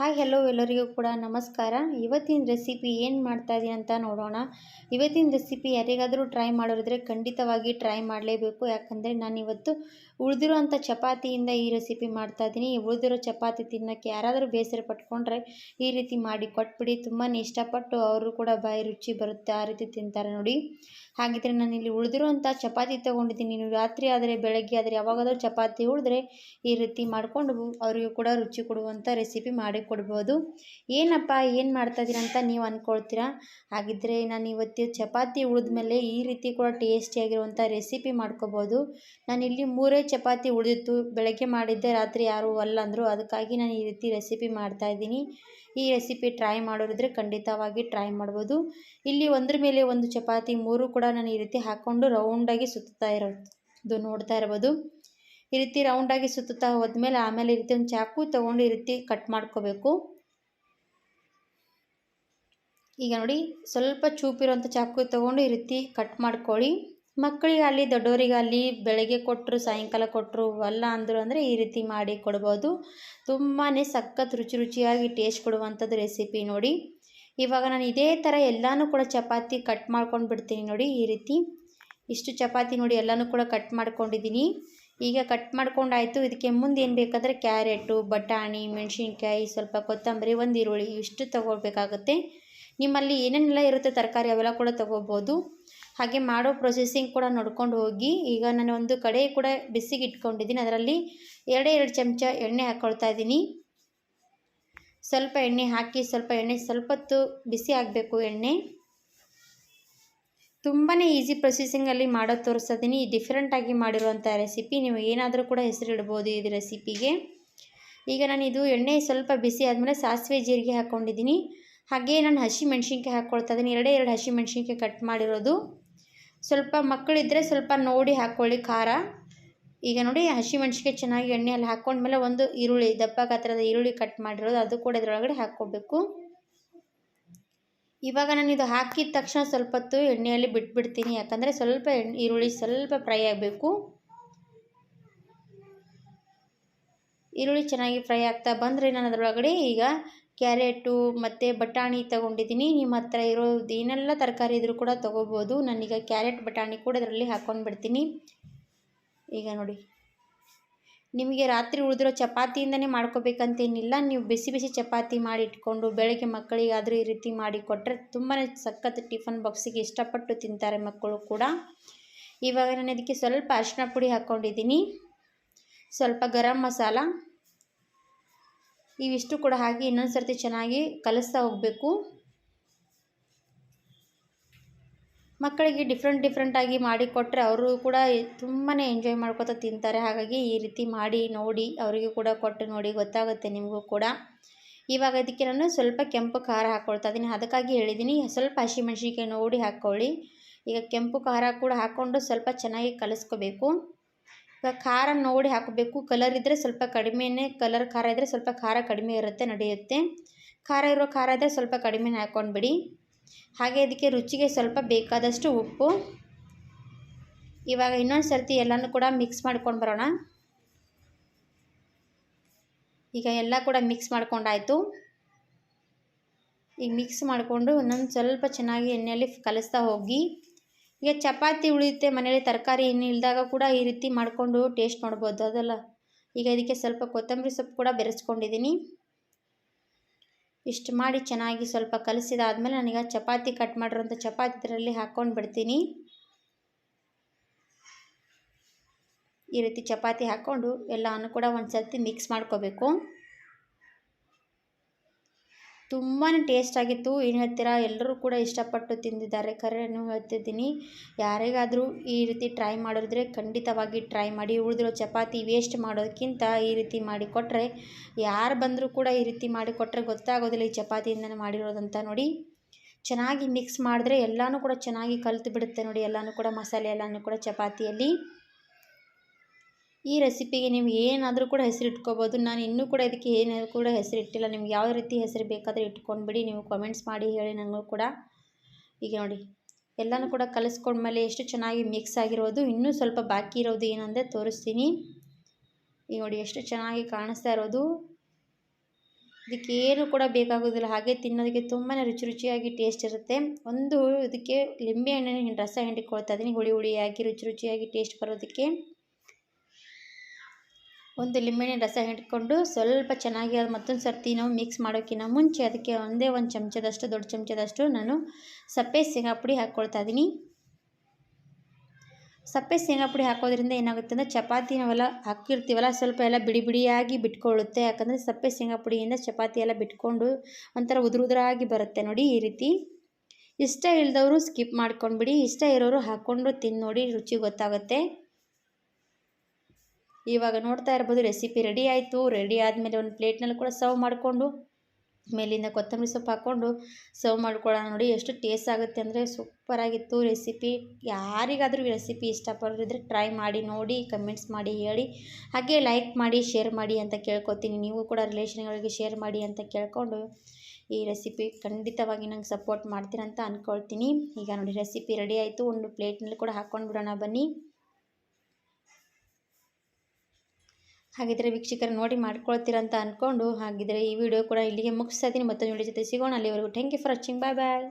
Hi hello ಎಲ್ಲರಿಗೂ ಕೂಡ ನಮಸ್ಕಾರ. ಇವತ್ತಿನ ರೆಸಿಪಿ ಏನು ಮಾಡ್ತಾ ಇದ್ದೀನಿ ಅಂತ ನೋಡೋಣ. ಇವತ್ತಿನ ರೆಸಿಪಿ ಯಾರಿಗಾದರೂ ಟ್ರೈ ಮಾಡೋರಿದ್ರೆ ಖಂಡಿತವಾಗಿ ಟ್ರೈ ಮಾಡಲೇಬೇಕು. ಯಾಕಂದರೆ ನಾನು ಇವತ್ತು ಉಳಿದಿರೋಂಥ ಚಪಾತಿಯಿಂದ ಈ ರೆಸಿಪಿ ಮಾಡ್ತಾ ಇದ್ದೀನಿ. ಉಳಿದಿರೋ ಚಪಾತಿ ತಿನ್ನೋಕ್ಕೆ ಯಾರಾದರೂ ಬೇಸರ ಪಟ್ಕೊಂಡ್ರೆ ಈ ರೀತಿ ಮಾಡಿ ಕೊಟ್ಬಿಡಿ. ತುಂಬಾ ಇಷ್ಟಪಟ್ಟು ಅವರು ಕೂಡ ಬಾಯಿ ರುಚಿ ಬರುತ್ತೆ, ಆ ರೀತಿ ತಿಂತಾರೆ ನೋಡಿ. ಹಾಗಿದ್ರೆ ನಾನು ಇಲ್ಲಿ ಉಳಿದಿರೋಂಥ ಚಪಾತಿ ತೊಗೊಂಡಿದ್ದೀನಿ. ನೀವು ರಾತ್ರಿ ಆದರೆ, ಬೆಳಗ್ಗೆ ಆದರೆ, ಯಾವಾಗಾದರೂ ಚಪಾತಿ ಉಳಿದ್ರೆ ಈ ರೀತಿ ಮಾಡಿಕೊಂಡು ಅವರಿಗೂ ಕೂಡ ರುಚಿ ಕೊಡುವಂಥ ರೆಸಿಪಿ ಮಾಡಿ ಕೊಡ್ಬೋದು. ಏನಪ್ಪ, ಏನು ಮಾಡ್ತಾಯಿದ್ದೀರ ಅಂತ ನೀವು ಅಂದ್ಕೊಳ್ತೀರಾ ಹಾಗಿದ್ರೆ ನಾನು ಇವತ್ತು ಚಪಾತಿ ಉಳಿದ್ಮೇಲೆ ಈ ರೀತಿ ಕೂಡ ಟೇಸ್ಟಿಯಾಗಿರುವಂಥ ರೆಸಿಪಿ ಮಾಡ್ಕೋಬೋದು. ನಾನಿಲ್ಲಿ ಮೂರೇ ಚಪಾತಿ ಉಳಿದಿತ್ತು. ಬೆಳಗ್ಗೆ ಮಾಡಿದ್ದೆ, ರಾತ್ರಿ ಯಾರೂ ಅಲ್ಲ ಅಂದರು. ಅದಕ್ಕಾಗಿ ನಾನು ಈ ರೀತಿ ರೆಸಿಪಿ ಮಾಡ್ತಾಯಿದ್ದೀನಿ ಈ ರೆಸಿಪಿ ಟ್ರೈ ಮಾಡೋರಿದ್ರೆ ಖಂಡಿತವಾಗಿ ಟ್ರೈ ಮಾಡ್ಬೋದು. ಇಲ್ಲಿ ಒಂದ್ರ ಮೇಲೆ ಒಂದು ಚಪಾತಿ, ಮೂರು ಕೂಡ ನಾನು ಈ ರೀತಿ ಹಾಕ್ಕೊಂಡು ರೌಂಡಾಗಿ ಸುತ್ತಾ ಇರೋದು ನೋಡ್ತಾ ಇರ್ಬೋದು. ಈ ರೀತಿ ರೌಂಡಾಗಿ ಸುತ್ತಾ ಹೋದ್ಮೇಲೆ ಆಮೇಲೆ ಈ ರೀತಿ ಒಂದು ಚಾಕು ತೊಗೊಂಡು ಈ ರೀತಿ ಕಟ್ ಮಾಡ್ಕೋಬೇಕು. ಈಗ ನೋಡಿ, ಸ್ವಲ್ಪ ಚೂಪಿರೋಂಥ ಚಾಕು ತೊಗೊಂಡು ಈ ರೀತಿ ಕಟ್ ಮಾಡ್ಕೊಳ್ಳಿ. ಮಕ್ಕಳಿಗಾಗಲಿ, ದೊಡ್ಡವರಿಗಾಗಲಿ ಬೆಳಗ್ಗೆ ಕೊಟ್ಟರು ಸಾಯಂಕಾಲ ಕೊಟ್ಟರು ಅಲ್ಲ ಅಂದರು ಅಂದರೆ ಈ ರೀತಿ ಮಾಡಿ ಕೊಡ್ಬೋದು. ತುಂಬಾ ಸಖತ್ ರುಚಿ ರುಚಿಯಾಗಿ ಟೇಸ್ಟ್ ಕೊಡುವಂಥದ್ದು ರೆಸಿಪಿ ನೋಡಿ. ಇವಾಗ ನಾನು ಇದೇ ಥರ ಎಲ್ಲನೂ ಕೂಡ ಚಪಾತಿ ಕಟ್ ಮಾಡ್ಕೊಂಡು ಬಿಡ್ತೀನಿ ನೋಡಿ ಈ ರೀತಿ. ಇಷ್ಟು ಚಪಾತಿ ನೋಡಿ ಎಲ್ಲನೂ ಕೂಡ ಕಟ್ ಮಾಡ್ಕೊಂಡಿದ್ದೀನಿ. ಈಗ ಕಟ್ ಮಾಡ್ಕೊಂಡಾಯಿತು. ಇದಕ್ಕೆ ಮುಂದೆ ಏನು ಬೇಕಂದರೆ ಕ್ಯಾರೆಟು, ಬಟಾಣಿ, ಮೆಣಸಿನ್ಕಾಯಿ, ಸ್ವಲ್ಪ ಕೊತ್ತಂಬರಿ, ಒಂದು ಈರುಳ್ಳಿ ಇಷ್ಟು ತೊಗೊಳ್ಬೇಕಾಗುತ್ತೆ. ನಿಮ್ಮಲ್ಲಿ ಏನೇನೆಲ್ಲ ಇರುತ್ತೆ ತರಕಾರಿ ಅವೆಲ್ಲ ಕೂಡ ತೊಗೋಬೋದು. ಹಾಗೆ ಮಾಡೋ ಪ್ರೊಸೆಸಿಂಗ್ ಕೂಡ ನೋಡ್ಕೊಂಡು ಹೋಗಿ. ಈಗ ನಾನು ಒಂದು ಕಡೆ ಕೂಡ ಬಿಸಿಗೆ ಇಟ್ಕೊಂಡಿದ್ದೀನಿ. ಅದರಲ್ಲಿ ಎರಡೇ ಎರಡು ಚಮಚ ಎಣ್ಣೆ ಹಾಕ್ಕೊಳ್ತಾ ಇದ್ದೀನಿ. ಸ್ವಲ್ಪ ಎಣ್ಣೆ ಹಾಕಿ, ಸ್ವಲ್ಪ ಎಣ್ಣೆ ಸ್ವಲ್ಪ ಹೊತ್ತು ಬಿಸಿ ಆಗಬೇಕು ಎಣ್ಣೆ. ತುಂಬಾ ಈಸಿ ಪ್ರೊಸೆಸಿಂಗಲ್ಲಿ ಮಾಡೋದು ತೋರಿಸ್ತಿದ್ದೀನಿ ಡಿಫ್ರೆಂಟಾಗಿ ಮಾಡಿರುವಂಥ ರೆಸಿಪಿ ನೀವು ಏನಾದರೂ ಕೂಡ ಹೆಸರಿಡ್ಬೋದು ಇದು ರೆಸಿಪಿಗೆ ಈಗ ನಾನು ಇದು ಎಣ್ಣೆ ಸ್ವಲ್ಪ ಬಿಸಿ ಆದಮೇಲೆ ಸಾಸಿವೆ ಜೀರಿಗೆ ಹಾಕ್ಕೊಂಡಿದ್ದೀನಿ ಹಾಗೆ ನಾನು ಹಸಿ ಮೆಣಸಿನ್ಕಾಯಿ ಹಾಕ್ಕೊಳ್ತಾ ಇದ್ದೀನಿ. ಎರಡೇ ಎರಡು ಹಸಿ ಮೆಣಸಿನ್ಕಾಯಿ ಕಟ್ ಮಾಡಿರೋದು. ಸ್ವಲ್ಪ ಮಕ್ಕಳಿದ್ದರೆ ಸ್ವಲ್ಪ ನೋಡಿ ಹಾಕ್ಕೊಳ್ಳಿ ಖಾರ. ಈಗ ನೋಡಿ ಹಸಿ ಮೆಣಸಿನ್ಕಾಯಿ ಚೆನ್ನಾಗಿ ಎಣ್ಣೆಯಲ್ಲಿ ಹಾಕ್ಕೊಂಡ್ಮೇಲೆ ಒಂದು ಈರುಳ್ಳಿ, ದಪ್ಪ ಗಾತ್ರದ ಈರುಳ್ಳಿ ಕಟ್ ಮಾಡಿರೋದು. ಅದು ಕೂಡ ಇದರೊಳಗಡೆ ಹಾಕ್ಕೋಬೇಕು. ಇವಾಗ ನಾನು ಇದು ಹಾಕಿದ ತಕ್ಷಣ ಸ್ವಲ್ಪ ಹೊತ್ತು ಎಣ್ಣೆಯಲ್ಲಿ ಬಿಟ್ಬಿಡ್ತೀನಿ. ಯಾಕಂದರೆ ಸ್ವಲ್ಪ ಈರುಳ್ಳಿ ಸ್ವಲ್ಪ ಫ್ರೈ ಆಗಬೇಕು. ಈರುಳ್ಳಿ ಚೆನ್ನಾಗಿ ಫ್ರೈ ಆಗ್ತಾ ಬಂದರೆ ನಾನು ಅದರೊಳಗಡೆ ಈಗ ಕ್ಯಾರೆಟು ಮತ್ತು ಬಟಾಣಿ ತೊಗೊಂಡಿದ್ದೀನಿ. ನಿಮ್ಮ ಹತ್ರ ಇರೋದು ಏನೆಲ್ಲ ತರಕಾರಿ ಇದ್ದರೂ ಕೂಡ ತೊಗೋಬೋದು. ನಾನೀಗ ಕ್ಯಾರೆಟ್, ಬಟಾಣಿ ಕೂಡ ಅದರಲ್ಲಿ ಹಾಕ್ಕೊಂಡು ಬಿಡ್ತೀನಿ. ಈಗ ನೋಡಿ. ನಿಮಗೆ ರಾತ್ರಿ ಉಳಿದಿರೋ ಚಪಾತಿಯಿಂದನೇ ಮಾಡ್ಕೋಬೇಕಂತೇನಿಲ್ಲ. ನೀವು ಬಿಸಿ ಬಿಸಿ ಚಪಾತಿ ಮಾಡಿ ಇಟ್ಕೊಂಡು ಬೆಳಗ್ಗೆ ಮಕ್ಕಳಿಗಾದರೂ ಈ ರೀತಿ ಮಾಡಿ ಕೊಟ್ಟರೆ ತುಂಬಾ ಸಖತ್ ಟಿಫನ್ ಬಾಕ್ಸಿಗೆ ಇಷ್ಟಪಟ್ಟು ತಿಂತಾರೆ ಮಕ್ಕಳು ಕೂಡ. ಇವಾಗ ನಾನು ಇದಕ್ಕೆ ಸ್ವಲ್ಪ ಅರಿಶಿನ ಪುಡಿ ಹಾಕ್ಕೊಂಡಿದ್ದೀನಿ ಸ್ವಲ್ಪ ಗರಂ ಮಸಾಲ. ಇವಿಷ್ಟು ಕೂಡ ಹಾಕಿ ಇನ್ನೊಂದು ಸರ್ತಿ ಚೆನ್ನಾಗಿ ಕಲಿಸ್ತಾ ಹೋಗಬೇಕು. ಮಕ್ಕಳಿಗೆ ಡಿಫ್ರೆಂಟ್ ಡಿಫ್ರೆಂಟಾಗಿ ಮಾಡಿ ಕೊಟ್ಟರೆ ಅವರು ಕೂಡ ತುಂಬಾ ಎಂಜಾಯ್ ಮಾಡ್ಕೊತಾ ತಿಂತಾರೆ. ಹಾಗಾಗಿ ಈ ರೀತಿ ಮಾಡಿ ನೋಡಿ ಅವರಿಗೂ ಕೂಡ ಕೊಟ್ಟು ನೋಡಿ ಗೊತ್ತಾಗುತ್ತೆ ನಿಮಗೂ ಕೂಡ. ಇವಾಗ ಅದಕ್ಕೆ ನಾನು ಸ್ವಲ್ಪ ಕೆಂಪು ಖಾರ ಹಾಕ್ಕೊಳ್ತಾ ಇದ್ದೀನಿ. ಅದಕ್ಕಾಗಿ ಹೇಳಿದ್ದೀನಿ, ಸ್ವಲ್ಪ ಹಸಿಮೆಣ್ಸಿನ್ಕಾಯಿ ನೋಡಿ ಹಾಕ್ಕೊಳ್ಳಿ. ಈಗ ಕೆಂಪು ಖಾರ ಕೂಡ ಹಾಕ್ಕೊಂಡು ಸ್ವಲ್ಪ ಚೆನ್ನಾಗಿ ಕಲಿಸ್ಕೋಬೇಕು. ಖಾರ ನೋಡಿ ಹಾಕಬೇಕು. ಕಲರ್ ಇದ್ದರೆ ಸ್ವಲ್ಪ ಕಡಿಮೆನೇ ಕಲರ್ ಖಾರ ಇದ್ದರೆ ಸ್ವಲ್ಪ ಖಾರ ಕಡಿಮೆ ಇರುತ್ತೆ, ನಡೆಯುತ್ತೆ. ಖಾರ ಇರೋ ಖಾರ ಇದ್ದರೆ ಸ್ವಲ್ಪ ಕಡಿಮೆನೇ ಹಾಕ್ಕೊಂಡ್ಬಿಡಿ ಹಾಗೆ ಇದಕ್ಕೆ ರುಚಿಗೆ ಸ್ವಲ್ಪ ಬೇಕಾದಷ್ಟು ಉಪ್ಪು. ಇವಾಗ ಇನ್ನೊಂದು ಸರ್ತಿ ಎಲ್ಲನೂ ಕೂಡ ಮಿಕ್ಸ್ ಮಾಡ್ಕೊಂಡು ಬರೋಣ. ಈಗ ಎಲ್ಲ ಕೂಡ ಮಿಕ್ಸ್ ಮಾಡ್ಕೊಂಡಾಯಿತು. ಈಗ ಮಿಕ್ಸ್ ಮಾಡಿಕೊಂಡು ಒಂದೊಂದು ಸ್ವಲ್ಪ ಚೆನ್ನಾಗಿ ಎಣ್ಣೆಯಲ್ಲಿ ಕಲಿಸ್ತಾ ಹೋಗಿ. ಈಗ ಚಪಾತಿ ಉಳಿಯುತ್ತೆ ಮನೇಲಿ ತರಕಾರಿ ಏನು ಇಲ್ದಾಗ ಕೂಡ ಈ ರೀತಿ ಮಾಡಿಕೊಂಡು ಟೇಸ್ಟ್ ಮಾಡ್ಬೋದು ಅದಲ್ಲ? ಈಗ ಇದಕ್ಕೆ ಸ್ವಲ್ಪ ಕೊತ್ತಂಬರಿ ಸೊಪ್ಪು ಕೂಡ ಬೆರೆಸ್ಕೊಂಡಿದ್ದೀನಿ. ಇಷ್ಟು ಮಾಡಿ ಚೆನ್ನಾಗಿ ಸ್ವಲ್ಪ ಕಲಸಿದಾದಮೇಲೆ ನಾನೀಗ ಚಪಾತಿ ಕಟ್ ಮಾಡಿರೋಂಥ ಚಪಾತಿ ಇದರಲ್ಲಿ ಹಾಕ್ಕೊಂಡು ಬಿಡ್ತೀನಿ. ಈ ರೀತಿ ಚಪಾತಿ ಹಾಕ್ಕೊಂಡು ಎಲ್ಲನೂ ಕೂಡ ಒಂದು ಸರ್ತಿ ಮಿಕ್ಸ್ ಮಾಡ್ಕೋಬೇಕು. ತುಂಬಾ ಟೇಸ್ಟಾಗಿತ್ತು ಏನು ಹೇಳ್ತೀರಾ ಎಲ್ಲರೂ ಕೂಡ ಇಷ್ಟಪಟ್ಟು ತಿಂದಿದ್ದಾರೆ. ಕರೆನೂ ಹೇಳ್ತಿದ್ದೀನಿ. ಯಾರಿಗಾದರೂ ಈ ರೀತಿ ಟ್ರೈ ಮಾಡಿದ್ರೆ ಖಂಡಿತವಾಗಿ ಟ್ರೈ ಮಾಡಿ. ಉಳಿದಿರೋ ಚಪಾತಿ ವೇಸ್ಟ್ ಮಾಡೋದಕ್ಕಿಂತ ಈ ರೀತಿ ಮಾಡಿ ಕೊಟ್ಟರೆ ಯಾರು ಬಂದರೂ ಕೂಡ ಈ ರೀತಿ ಮಾಡಿಕೊಟ್ರೆ ಗೊತ್ತಾಗೋದಿಲ್ಲ ಈ ಚಪಾತಿಯಿಂದನೇ ಮಾಡಿರೋದಂತ ನೋಡಿ. ಚೆನ್ನಾಗಿ ಮಿಕ್ಸ್ ಮಾಡಿದ್ರೆ ಎಲ್ಲನೂ ಕೂಡ ಚೆನ್ನಾಗಿ ಕಲಿತು ಬಿಡುತ್ತೆ ನೋಡಿ. ಎಲ್ಲನೂ ಕೂಡ ಮಸಾಲೆ ಎಲ್ಲನೂ ಕೂಡ ಚಪಾತಿಯಲ್ಲಿ. ಈ ರೆಸಿಪಿಗೆ ನೀವು ಏನಾದರೂ ಕೂಡ ಹೆಸರು ಇಟ್ಕೋಬೋದು. ನಾನು ಇನ್ನೂ ಕೂಡ ಇದಕ್ಕೆ ಏನಾದರೂ ಕೂಡ ಹೆಸರು ಇಟ್ಟಿಲ್ಲ. ನಿಮ್ಗೆ ಯಾವ ರೀತಿ ಹೆಸರು ಬೇಕಾದರೆ ಇಟ್ಕೊಂಡ್ಬಿಡಿ ನೀವು ಕಾಮೆಂಟ್ಸ್ ಮಾಡಿ ಹೇಳಿ ನನಗೂ ಕೂಡ. ಈಗ ನೋಡಿ, ಎಲ್ಲನೂ ಕೂಡ ಕಲಿಸ್ಕೊಂಡ್ಮೇಲೆ ಎಷ್ಟು ಚೆನ್ನಾಗಿ ಮಿಕ್ಸ್ ಆಗಿರೋದು, ಇನ್ನೂ ಸ್ವಲ್ಪ ಬಾಕಿ ಇರೋದು ಏನಂದರೆ ತೋರಿಸ್ತೀನಿ. ಈಗ ನೋಡಿ, ಎಷ್ಟು ಚೆನ್ನಾಗಿ ಕಾಣಿಸ್ತಾ ಇರೋದು. ಇದಕ್ಕೆ ಏನು ಕೂಡ ಬೇಕಾಗೋದಿಲ್ಲ. ಹಾಗೆ ತಿನ್ನೋದಕ್ಕೆ ತುಂಬಾ ರುಚಿ ರುಚಿಯಾಗಿ ಟೇಸ್ಟ್ ಇರುತ್ತೆ. ಒಂದು ಇದಕ್ಕೆ ಲಿಂಬೆ ಹಣ್ಣಿನ ರಸ ಹಿಂಡಿಕೊಳ್ತಾ ಇದ್ದೀನಿ. ಹುಳಿ ಹುಳಿಯಾಗಿ ರುಚಿ ರುಚಿಯಾಗಿ ಟೇಸ್ಟ್ ಬರೋದಕ್ಕೆ. ಒಂದು ಲಿಂಬೆಹಣ್ಣಿನ ರಸ ಹಿಡ್ಕೊಂಡು ಸ್ವಲ್ಪ ಚೆನ್ನಾಗಿ ಅದು ಮತ್ತೊಂದು ಸರ್ತಿ ನಾವು ಮಿಕ್ಸ್ ಮಾಡೋಕ್ಕಿಂತ ಮುಂಚೆ ಅದಕ್ಕೆ ಒಂದೇ ಒಂದು ಚಮಚದಷ್ಟು, ದೊಡ್ಡ ಚಮಚದಷ್ಟು ನಾನು ಸಪ್ಪೆ ಶೇಂಗಾ ಪುಡಿ ಹಾಕ್ಕೊಳ್ತಾ ಇದ್ದೀನಿ ಸಪ್ಪೆ ಶೇಂಗಾ ಪುಡಿ ಹಾಕೋದ್ರಿಂದ ಏನಾಗುತ್ತೆ ಅಂದರೆ ಚಪಾತಿ ನಾವೆಲ್ಲ ಹಾಕಿರ್ತೀವಲ್ಲ, ಸ್ವಲ್ಪ ಎಲ್ಲ ಬಿಡಿ ಬಿಡಿಯಾಗಿ ಬಿಟ್ಕೊಳ್ಳುತ್ತೆ. ಯಾಕಂದರೆ ಸಪ್ಪೆ ಶೇಂಗಾ ಪುಡಿಯಿಂದ ಚಪಾತಿ ಎಲ್ಲ ಬಿಟ್ಕೊಂಡು ಒಂಥರ ಉದುರು ಉದುರಾಗಿ ಬರುತ್ತೆ ನೋಡಿ ಈ ರೀತಿ. ಇಷ್ಟ ಇಲ್ಲದವರು ಸ್ಕಿಪ್ ಮಾಡ್ಕೊಂಡ್ಬಿಡಿ. ಇಷ್ಟ ಇರೋರು ಹಾಕ್ಕೊಂಡು ತಿಂದು ನೋಡಿ ರುಚಿ ಗೊತ್ತಾಗುತ್ತೆ. ಇವಾಗ ನೋಡ್ತಾ ಇರ್ಬೋದು ರೆಸಿಪಿ ರೆಡಿ ಆಯಿತು. ರೆಡಿ ಆದಮೇಲೆ ಒಂದು ಪ್ಲೇಟ್ನಲ್ಲಿ ಕೂಡ ಸರ್ವ್ ಮಾಡಿಕೊಂಡು, ಮೇಲಿಂದ ಕೊತ್ತಂಬರಿ ಸೊಪ್ಪು ಹಾಕ್ಕೊಂಡು ಸರ್ವ್ ಮಾಡ್ಕೊಳ್ಳೋಣ ನೋಡಿ ಎಷ್ಟು ಟೇಸ್ಟ್ ಆಗುತ್ತೆ ಅಂದರೆ ಸೂಪರಾಗಿತ್ತು ರೆಸಿಪಿ ಯಾರಿಗಾದರೂ ಈ ರೆಸಿಪಿ ಇಷ್ಟಪಡೋರಿದ್ರೆ ಟ್ರೈ ಮಾಡಿ, ನೋಡಿ ಕಮೆಂಟ್ಸ್ ಮಾಡಿ, ಹೇಳಿ. ಹಾಗೆ ಲೈಕ್ ಮಾಡಿ ಶೇರ್ ಮಾಡಿ ಅಂತ ಕೇಳ್ಕೊತೀನಿ. ನೀವು ಕೂಡ ರಿಲೇಷನ್ಗಳಿಗೆ ಶೇರ್ ಮಾಡಿ ಅಂತ ಕೇಳ್ಕೊಂಡು ಈ ರೆಸಿಪಿ ಖಂಡಿತವಾಗಿ ನಂಗೆ ಸಪೋರ್ಟ್ ಮಾಡ್ತೀರಂತ ಅಂದ್ಕೊಳ್ತೀನಿ ಈಗ ನೋಡಿ ರೆಸಿಪಿ ರೆಡಿ ಆಯಿತು. ಒಂದು ಪ್ಲೇಟ್ನಲ್ಲಿ ಕೂಡ ಹಾಕ್ಕೊಂಡು ಬಿಡೋಣ ಬನ್ನಿ. ಹಾಗಿದ್ರೆ ವೀಕ್ಷಕರು ನೋಡಿ ಮಾಡ್ಕೊಳ್ತೀರಂತ ಅಂದ್ಕೊಂಡು ಹಾಗಿದ್ರೆ ಈ ವಿಡಿಯೋ ಕೂಡ ಇಲ್ಲಿಗೆ ಮುಗಿಸ್ತಾ ಇದ್ದೀನಿ. ಮತ್ತೊಂದು ವಿಡಿಯೋ ಜೊತೆ ಸಿಗೋಣ. ಅಲ್ಲಿವರೆಗೂ thank you for watching bye bye